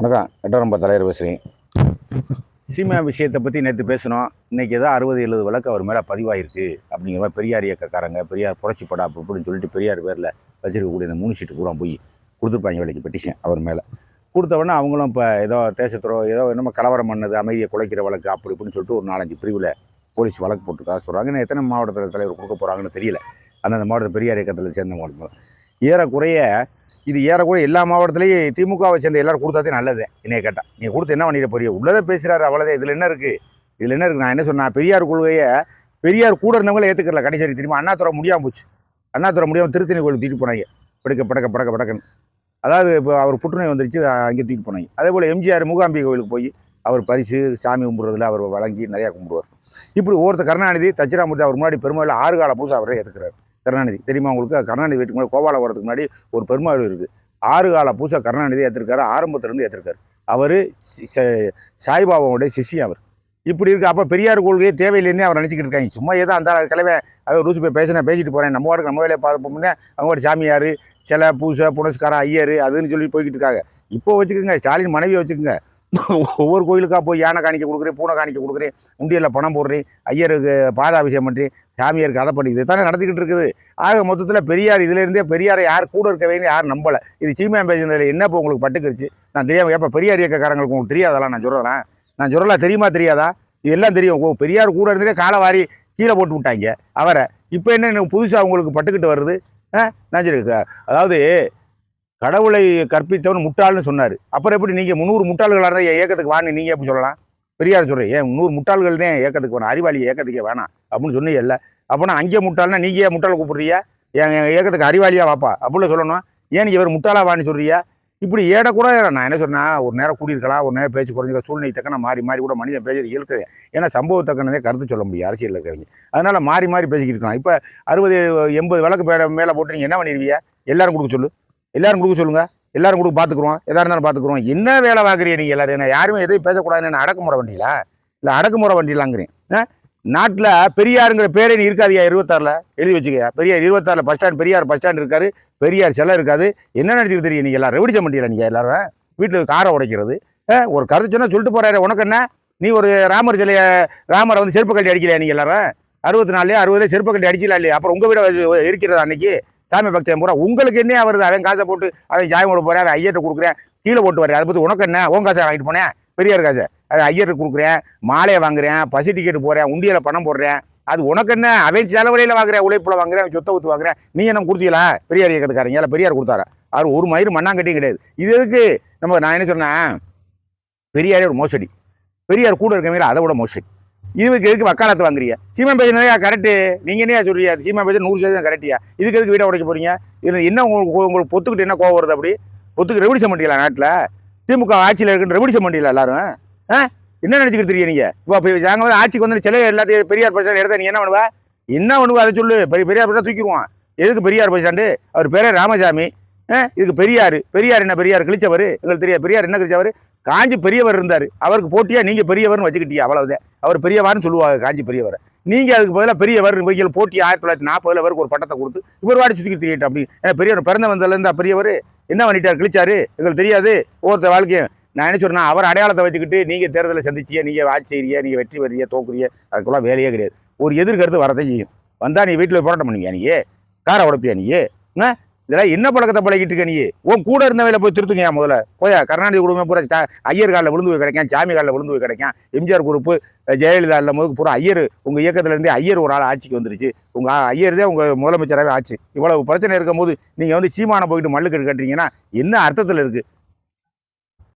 வணக்கம். எட்டரம்ப தலைவர் பேசுகிறேன் சீமா விஷயத்தை பற்றி நேற்று பேசினோம். இன்றைக்கி ஏதோ அறுபது எழுபது வழக்கு அவர் மேலே பதிவாயிருக்கு அப்படிங்கிற மாதிரி பெரியார் இயக்கக்காரங்க பெரியார் புரட்சி படா அப்படின்னு சொல்லிட்டு பெரியார் பேரில் வச்சிருக்கக்கூடிய இந்த மூணு சீட்டு பூரா போய் கொடுத்துருப்பாங்க வேலைக்கு பெட்டிஷன் அவர் மேலே. கொடுத்தவொடனே அவங்களும் இப்போ ஏதோ தேசத்துறோ ஏதோ என்னமோ கலவரம் பண்ணது அமைதியை குலைக்கிற வழக்கு அப்படி இப்படின்னு சொல்லிட்டு ஒரு நாலஞ்சு பிரிவில் போலீஸ் வழக்கு போட்டுருக்கா சொல்கிறாங்க இன்னும் எத்தனை மாவட்டத்தில் தலைவர் கொடுக்க போகிறாங்கன்னு தெரியல. அந்தந்த மாவட்டத்தில் பெரியார் இயக்கத்தில் சேர்ந்த மாவட்டம் ஏறக்குறைய இது ஏறக்குறைய எல்லா மாவட்டத்துலேயும் திமுகவை சேர்ந்த எல்லாரும் கொடுத்தாதே நல்லது. என்னைய கேட்டால் நீங்கள் கொடுத்து என்ன பண்ணிட போறிய உள்ளதை பேசுகிறாரு அவ்வளோதான் இதில் என்ன இருக்குது இதில் என்ன இருக்குது நான் என்ன சொன்னேன்? பெரியார் கொள்கையை பெரியார் கூட இருந்தவங்களே ஏற்றுக்கல கடைசி வரைக்கும் தெரியுமா முடியாமல் போச்சு. அண்ணாத்துறை முடியாமல் திருத்தணி கோயில் தூக்கிட்டு போனாங்க. படுக்க படக்க படக்க படக்கன்னு. அதாவது இப்போ அவர் புற்றுநோய் வந்துருச்சு அங்கே தூக்கிட்டு போனாங்க. அதே போல் எம்ஜிஆர் மூகாம்பிகை கோயிலுக்கு போய் அவர் பரிசு சாமி கும்பிட்றதுல அவர் வழங்கி நிறையா கும்பிடுவார். இப்படி ஒருத்தர் கருணாநிதி தச்சிராமூர்த்தி அவர் முன்னாடி பெருமையில் ஆறு கால புதுசாக அவரே ஏற்றுக்கிறார் கருணாநிதி. தெரியுமா உங்களுக்கு? கருணாநிதி வீட்டுக்கு முன்னாடி கோபால வரதுக்கு முன்னாடி ஒரு பெருமாள் இருக்குது ஆறு கால பூசை கருணாநிதி ஏற்றிருக்காரு ஆரம்பத்திலேருந்து ஏற்றிருக்காரு அவர் சாய்பாபாவுடைய சிஷியம் அவர். இப்படி இருக்கு. அப்போ பெரியார் கொள்கையே தேவையில்லைன்னு அவர் நினச்சிக்கிட்டு இருக்காங்க. சும்மா ஏதோ அந்த கிளவே அது ரூசு போய் பேசினா பேசிட்டு போகிறேன் நம்ம வாடகை நம்ம வேலையை பார்ப்போம்னே அவங்க சாமியார் சில பூசை புனஸ்காரம் ஐயர் அதுன்னு சொல்லி போய்கிட்டு இருக்காங்க. இப்போ வச்சுக்கோங்க ஸ்டாலின் மனைவியை வச்சுக்கோங்க. ஒவ்வொரு கோயிலுக்காக போய் யானை காணிக்க கொடுக்குறேன் பூனை காணிக்க கொடுக்குறேன் உண்டியலில் பணம் போடுறேன் ஐயருக்கு பாதாபிஷேகம் பண்ணுறேன் சாமியாருக்கு அதை பண்ணி இது தானே நடத்திக்கிட்டு இருக்குது. ஆக மொத்தத்தில் பெரியார் இதுலேருந்தே பெரியாரை யார் கூட இருக்க வேணும் யார் நம்பலை. இது சீமையா பேசினதில் என்ன இப்போ உங்களுக்கு பட்டுக்கிருச்சு? நான் தெரியாமல் எப்போ பெரியார் இயக்கக்காரங்களுக்கு உங்களுக்கு தெரியாதெல்லாம் நான் சொல்கிறேன் நான் சொல்லலாம் தெரியுமா தெரியாதா? இது எல்லாம் தெரியும். ஓ பெரியார் கூட இருந்தே காலவாரி கீழே போட்டு விட்டாங்க. அவரை இப்போ என்ன எனக்கு புதுசாக உங்களுக்கு பட்டுக்கிட்டு வருது? ஆ நான் சரி அதாவது கடவுளை கற்பித்தவன் முட்டாள்னு சொன்னார். அப்புறம் எப்படி நீங்கள் முந்நூறு முட்டாள்களாக இருந்தால் என் இயக்கத்துக்கு வான்னு நீங்கள் எப்படி சொல்லலாம்? பெரியார் சொல்கிறேன் ஏன் நூறு முட்டாள்கள் தான் இயக்கத்துக்கு வேணும் அறிவாளி இயக்கத்துக்கே வேணாம் அப்படின்னு சொன்னீங்கல்ல அப்போனா அங்கே முட்டாள்னா நீங்கள் ஏன் முட்டாளை கூப்பிட்றியா என் இயக்கத்துக்கு அறிவாளியாக வாப்பா அப்படின்னு சொல்லணும். ஏன் இவர் முட்டாளா வான்னு சொல்கிறியா இப்படி ஏட கூட நான் என்ன சொன்னேன் ஒரு நேரம் கூடியிருக்கலாம் ஒரு நேரம் பேச்சு குறைஞ்சிக்க சூழ்நிலை தக்கன மாறி மாறி கூட மனிதன் பேசி இருக்குது ஏன்னா சம்பவத்தக்கனதே கருத்து சொல்ல முடியும் அரசியலில் இருக்கிறவங்க அதனால் மாறி மாறி பேசிக்கிட்டு இருக்கலாம். இப்போ அறுபது எண்பது விளக்கு மேலே போட்டு நீங்கள் என்ன பண்ணிடுவீங்க எல்லாரும் கொடுக்க சொல்லு. எல்லாரும் கொடுக்க சொல்லுங்கள் எல்லாரும் கொடுக்க பார்த்துக்குறோம் எதாக இருந்தாலும் பார்த்துக்குறோம் என்ன வேலை வாங்குறீங்க நீங்கள் எல்லாரும்? என்ன யாருமே எதையும் பேசக்கூடாதுன்னு என்ன அடக்குமுறை வண்டியிலா? இல்லை அடக்குமுறை வண்டியிலாங்கிறேன் நாட்டில் பெரியாருங்கிற பேரே நீ இருக்காதியா இருபத்தாறில்? எழுதி வச்சுக்கயா. பெரியார் இருபத்தாறில் bus stand Periyar bus stand இருக்காரு. பெரியார் சிலை இருக்காது. என்ன நடிச்சுக்க தெரியும் நீங்கள் எல்லாரும்? ரெவடிச்ச மாட்டீங்களா நீங்கள் எல்லாரும்? வீட்டில் காரை உடைக்கிறது. ஒரு கருத்து சொன்னால் சொல்லிட்டு போகிறாரு உனக்கு என்ன? நீ ஒரு ராமர் சிலையை ராமரை வந்து செருப்பு கட்டி அடிக்கலையா நீங்கள் எல்லாரும்? அறுபத்தி நாலு அறுபதுல செருப்பு கட்டி அடிச்சலாம் இல்லையா அப்புறம் உங்கள் வீட இருக்கிறதா அன்னைக்கு? சாமி பக்தன் பூரா உங்களுக்கு என்ன வருது? அவன் காசை போட்டு அவன் ஜாயம் போட போகிறேன் அவன் ஐயர்கிட்ட கொடுக்குறேன் கீழே போட்டு வரேன் அதை பற்றி உனக்கு என்ன? உன் காசை வாங்கிட்டு போனேன். பெரியார் காசை. அது ஐயருக்கு கொடுக்குறேன் மாலையை வாங்குறேன் பசி டிக்கெட் போகிறேன் உண்டியில் பணம் போடுறேன். அது உனக்கு என்ன? அவன் செலவழியில் வாங்குறேன் உழைப்பில் வாங்குறேன் சொத்தை ஊற்று வாங்குறேன். நீ என்ன கொடுத்தீங்களா? பெரியார் இயக்கத்துக்காரங்க இல்லை பெரியார் கொடுத்தாரு? அவர் ஒரு மயிறு மண்ணாங்கட்டியும் கிடையாது. இது எதுக்கு? நம்ம நான் என்ன சொன்னேன்? பெரியாரே ஒரு மோசடி. பெரியார் கூட இருக்கவங்கள அதை விட மோசடி. இதுக்கு எதுக்கு வக்காலத்து வாங்குறீங்க. சீமா பேசினதே கரெக்டு நீங்கள் என்ன சொல்றியா சீமா பேச நூறு சதவீதம் கரெக்டியா? இதுக்கு எதுக்கு வீடை உடைக்க போறீங்க? இது என்ன உங்களுக்கு உங்களுக்கு பொத்துக்கிட்டு என்ன கோவம் வருது அப்படி? பொத்துக்கு ரெவடிச்ச மாட்டீங்களா நாட்டில்? திமுக ஆட்சியில் இருக்குன்னு ரெவடிச்ச மாட்டீங்களா எல்லாரும்? ஆ? என்ன நினச்சிக்கிட்டு தெரியும் நீங்கள் இப்போ இப்போ நாங்கள் வந்து ஆட்சிக்கு வந்து சிலையை எல்லாத்தையும் பெரியார் பஸ் ஸ்டாண்ட் எடுத்தா நீ என்ன பண்ணுவா? என்ன பண்ணுவா? அதை சொல்லு. பெரிய பெரியார் பஸ் தூக்கிடுவான். எதுக்கு பெரியார் பஸ் ஸ்டாண்டு? அவர் பேரே ராமசாமி. இதுக்கு பெரியார். பெரியார் என்ன பெரியார்? கிழிச்சவர். எங்களுக்கு தெரியாது. பெரியார் என்ன கிழிச்சவர்? காஞ்சி பெரியவர் இருந்தார். அவருக்கு போட்டியா? நீங்கள் பெரியவர்னு வச்சுக்கிட்டீங்க அவ்வளோதான் அவர் பெரியவார்னு சொல்லுவாங்க காஞ்சி பெரியவர். நீங்கள் அதுக்கு பதிலாக பெரியவர் இவங்க போட்டி ஆயிரத்தி தொள்ளாயிரத்தி நாற்பதுல அவருக்கு ஒரு பட்டத்தை கொடுத்து இவர் வாடி சுற்றி திரியட்டும் அப்படி. ஏன்னா பெரியவர் பிறந்த வந்ததுலேருந்து பெரியவர். என்ன பண்ணிட்டார்? கிழிச்சாரு. எங்களுக்கு தெரியாது. ஒவ்வொருத்தர் வாழ்க்கையும் நான் என்ன சொல்றேன்னா அவர் அடையாளத்தை வச்சுக்கிட்டு நீங்கள் தேர்தலை சந்திச்சிய நீங்கள் ஆட்சி செய்கிறிய நீங்கள் வெற்றி பெறிய தோக்குறிய அதுக்குள்ளே வேலையே கிடையாது. ஒரு எதிர்கருத்து வரதை செய்யும். வந்தால் நீ வீட்டில் போராட்டம் பண்ணுவியா நீ காரை உடைப்பியா நீ ஆ? இதெல்லாம் என்ன பழக்கத்தை பழகிட்டு இருக்க நீ? உன் கூட இருந்தவையில போய் திருத்துங்க ஏன் முதல்ல? போயா கருணாநிதி குடும்பம் பூரா ஐயர் காலில் விழுந்து போய் கிடைக்கும் சாமி காலில் விழுந்து போய் கிடைக்கும் எம்ஜிஆர் குரூப்பு ஜெயலலிதா இல்லாம போது பூரா ஐயர் உங்கள் இயக்கத்துல இருந்தே ஐயர் ஒரு ஆள் ஆட்சிக்கு வந்துருச்சு. உங்கள் ஐயர் தான் உங்கள் முதலமைச்சராகவே ஆச்சு. இவ்வளவு பிரச்சனை இருக்கும்போது நீங்கள் வந்து சீமானம் போயிட்டு மல்லுக்கட்டு கட்டுறீங்கன்னா என்ன அர்த்தத்தில் இருக்குது